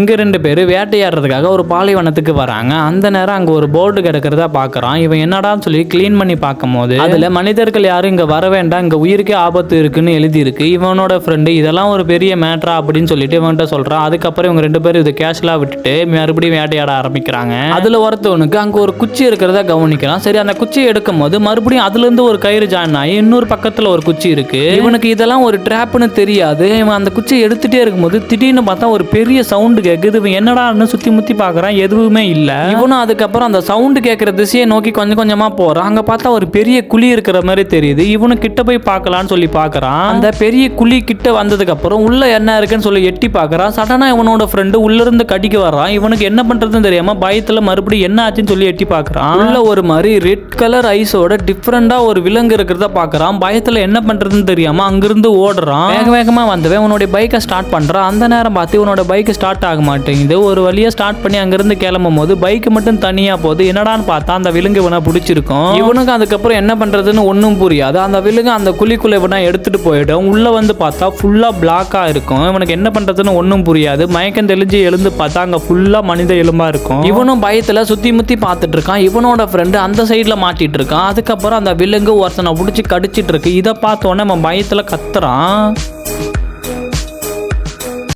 இங்க ரெண்டு பேர் வேட்டையாடுறதுக்காக ஒரு பாலைவனத்துக்கு வராங்க. அந்த நேரம் அங்க ஒரு போர்டு கிடக்கிறதா பாக்குறான். இவன் என்னடான்னு சொல்லி க்ளீன் பண்ணி பார்க்கும்போது அதுல மனிதர்கள் யாரும் இங்க வர வேண்டாம் இங்க உயிருக்கே ஆபத்து இருக்குன்னு எழுதியிருக்கு. இவனோட ஃப்ரெண்டு இதெல்லாம் ஒரு பெரிய மேட்ரா அப்படின்னு சொல்லிட்டு இவன்கிட்ட சொல்றான். அதுக்கப்புறம் இவங்க ரெண்டு பேரும் இது கேஷுவலா விட்டுட்டு மறுபடியும் வேட்டையாட ஆரம்பிக்கிறாங்க. அதுல ஒருத்தவனுக்கு அங்க ஒரு குச்சி இருக்கிறதா கவனிக்கிறான். சரி அந்த குச்சியை எடுக்கும் போது மறுபடியும் அதுல இருந்து ஒரு கயிறு ஜாயின் ஆகி இன்னொரு பக்கத்துல ஒரு குச்சி இருக்கு. இவனுக்கு இதெல்லாம் ஒரு ட்ராப்னு தெரியாது. இவன் அந்த குச்சியை எடுத்துட்டே இருக்கும்போது திடீர்னு பார்த்தா ஒரு பெரிய சவுண்டு இவன் என்னடான்னு சுத்தி முத்தி பார்க்கறான் எதுவுமே இல்ல. இவனும் அதுக்கப்புறம் அந்த சவுண்டு கேட்குற திசையை நோக்கி கொஞ்சம் கொஞ்சமா போறான். அங்க பார்த்தா ஒரு பெரிய குழி இருக்கிற மாதிரி தெரியுது. இவனு கிட்ட போய் பார்க்கலாம்னு சொல்லி பார்க்கறான். அந்த பெரிய குழி கிட்ட வந்ததுக்கு அப்புறம் உள்ள என்ன இருக்குன்னு சொல்லி எட்டி பார்க்கறான். சடனா இவனோட ஃப்ரெண்டு உள்ள இருந்து கடிக்க வர்றான். இவனுக்கு என்ன பண்றதுன்னு தெரியாம பயத்துல மறுபடியும் என்ன ஆச்சுன்னு சொல்லி எட்டி பார்க்கறான். உள்ள ஒரு மாதிரி ரெட் கலர் ஐஸோட டிஃப்ரெண்டா ஒரு விலங்கு இருக்கிறத பார்க்கறான். பயத்துல என்ன பண்றதுன்னு தெரியாம அங்கிருந்து ஓடுறான். வேக வேகமா வந்தவன் உன்னுடைய பைக்கை ஸ்டார்ட் பண்றான். அந்த நேரம் பார்த்து இவனோட பைக் ஸ்டார்ட் ஆக மாட்டேங்குது. ஒரு வழியாக ஸ்டார்ட் பண்ணி அங்கேருந்து கிளம்பும் போது பைக் மட்டும் தனியாக போகுது. என்னடான்னு பார்த்தா அந்த விலங்கு இவனை பிடிச்சிருக்கும். இவனுக்கு அதுக்கப்புறம் என்ன பண்ணுறதுன்னு ஒன்றும் புரியாது. அந்த விலங்கு அந்த குழிக்குள்ளே இவனை எடுத்துகிட்டு போயிடும். உள்ளே வந்து பார்த்தா ஃபுல்லாக பிளாக்காக இருக்கும். இவனுக்கு என்ன பண்ணுறதுன்னு ஒன்றும் புரியாது. மயக்கம் தெளிஞ்சு எழுந்து பார்த்தா அங்கே ஃபுல்லாக மனித எலும்பாக இருக்கும். இவனும் பயத்தில் சுற்றி முத்தி பார்த்துட்டு இருக்கான். இவனோட ஃப்ரெண்டு அந்த சைடில் மாட்டிட்டு இருக்கான். அதுக்கப்புறம் அந்த விலங்கு ஒருத்தனை பிடிச்சி கடிச்சிட்டு இருக்கு. இதை பார்த்தோன்னே அவன் பயத்தில் கத்துறான்.